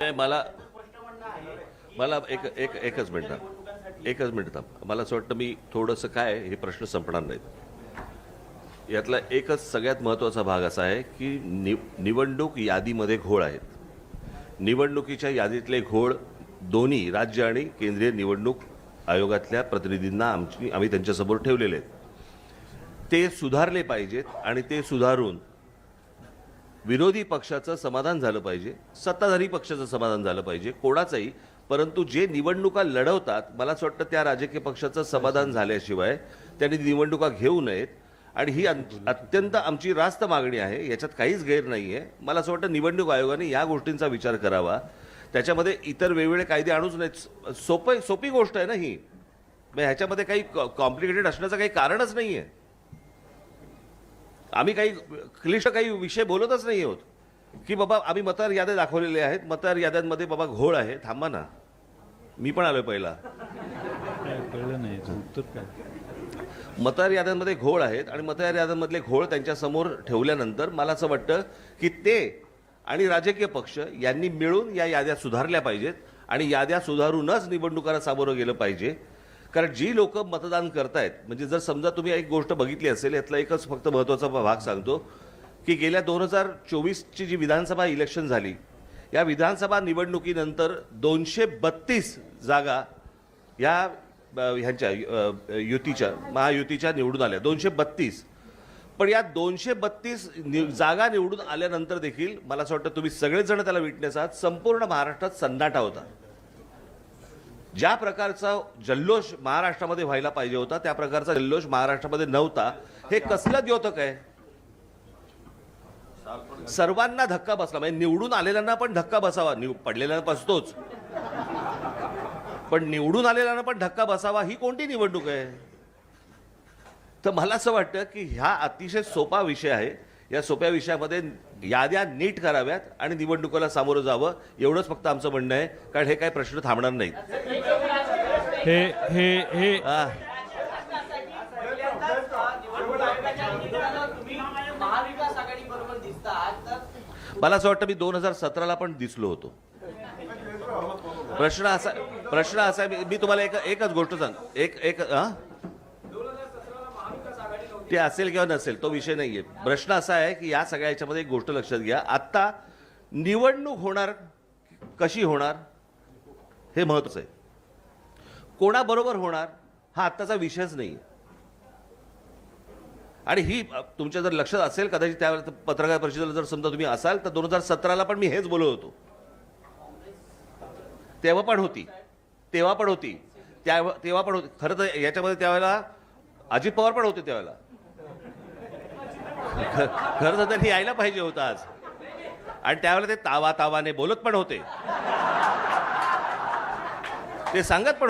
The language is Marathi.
मला मला एक एक एकच मिनिट एकच मिनिट थांब. मला असं वाटतं मी थोडंसं काय हे प्रश्न संपणार नाहीत. यातला एकच सगळ्यात महत्त्वाचा भाग असा आहे की नि निवडणूक यादीमध्ये घोळ आहेत. निवडणुकीच्या यादीतले घोळ दोन्ही राज्य आणि केंद्रीय निवडणूक आयोगातल्या प्रतिनिधींना आमची आम्ही त्यांच्यासमोर ठेवलेले आहेत. ते सुधारले पाहिजेत आणि ते सुधारून विरोधी पक्षाचं समाधान झालं पाहिजे सत्ताधारी पक्षाचं समाधान झालं पाहिजे कोणाचंही. परंतु जे निवडणुका लढवतात मला असं वाटतं त्या राजकीय पक्षाचं समाधान झाल्याशिवाय त्यांनी निवडणुका घेऊ नयेत. आणि ही अत्यंत आमची रास्त मागणी आहे याच्यात काहीच गैर नाही आहे मला असं वाटतं निवडणूक आयोगाने या गोष्टींचा विचार करावा. त्याच्यामध्ये इतर वेगवेगळे कायदे आणूच नाहीत सोपं सोपी गोष्ट आहे ना ही. मग ह्याच्यामध्ये काही कॉम्प्लिकेटेड असण्याचं काही कारणच नाही आहे आम्ही काही क्लिष्ट काही विषय बोलतच नाही आहोत. की बाबा आम्ही मतदार याद्या दाखवलेल्या आहेत. मतदार याद्यांमध्ये बाबा घोळ आहे. थांबा ना. मी पण आलोय पहिला. कळलं नाही. उत्तर काय? मतदार याद्यांमध्ये घोळ आहेत आणि मतदार याद्यांमधले घोळ त्यांच्यासमोर ठेवल्यानंतर मला असं वाटतं की ते आणि राजकीय पक्ष यांनी मिळून या याद्या सुधारल्या पाहिजेत आणि याद्या सुधारूनच निवडणुकांना सामोरं गेलं पाहिजे. कारण जी लोक मतदान करतायत म्हणजे जर समजा तुम्ही एक गोष्ट बघितली असेल यातला एकच फक्त महत्त्वाचा भाग सांगतो की गेल्या दोन हजार चोवीसची जी विधानसभा इलेक्शन झाली या विधानसभा निवडणुकीनंतर दोनशे बत्तीस जागा या ह्यांच्या युतीच्या महायुतीच्या निवडून आल्या दोनशे बत्तीस. पण या दोनशे बत्तीस नि जागा निवडून आल्यानंतर देखील मला असं वाटतं तुम्ही सगळेजण त्याला विटनेस आहात संपूर्ण महाराष्ट्रात सन्नाटा होता. ज्या प्रकारचा जल्लोष महाराष्ट्रामध्ये व्हायला पाहिजे होता त्या प्रकारचा जल्लोष महाराष्ट्रामध्ये नव्हता. हे कसलं द्योतक आहे? सर्वांना धक्का बसला. म्हणजे निवडून आलेल्यांना पण धक्का बसावा. निव पडलेल्यांना बसतोच पण निवडून आलेल्यांना पण धक्का बसावा ही कोणती निवडणूक आहे? तर मला असं वाटतं की ह्या अतिशय सोपा विषय आहे. या सोप्या विषयामध्ये याद्या नीट कराव्यात आणि निवडणुकीला सामोरं जावं एवढंच फक्त आमचं म्हणणं आहे. कारण हे काही प्रश्न थांबणार नाहीत. हे हे हे. मला असं वाटतं मी दोन हजार सतराला पण दिसलो होतो. प्रश्न असा प्रश्न असा मी तुम्हाला एक एकच गोष्ट सांग एक एक हा? ते असेल किंवा नसेल तो विषय नाही आहे प्रश्न असा आहे की या सगळ्या याच्यामध्ये एक गोष्ट लक्षात घ्या. आत्ता निवडणूक होणार कशी होणार हे महत्वाचं आहे. कोणाबरोबर होणार हा आत्ताचा विषयच नाही आणि ही तुमच्या जर लक्षात असेल कदाचित त्यावेळेस पत्रकार परिषदेला जर समजा तुम्ही असाल तर दोन हजार सतराला पण मी हेच बोलत होतो. तेव्हा पण होती. तेव्हा पण होती. त्या तेव्हा पण होती. खरं तर याच्यामध्ये त्यावेळेला अजित पवार पण होते त्यावेळेला. खरं तर त्यांनी यायला पाहिजे होता आज. आणि त्यावेळेला ते तावा तावाने बोलत पण होते. ते सांगत पण होते.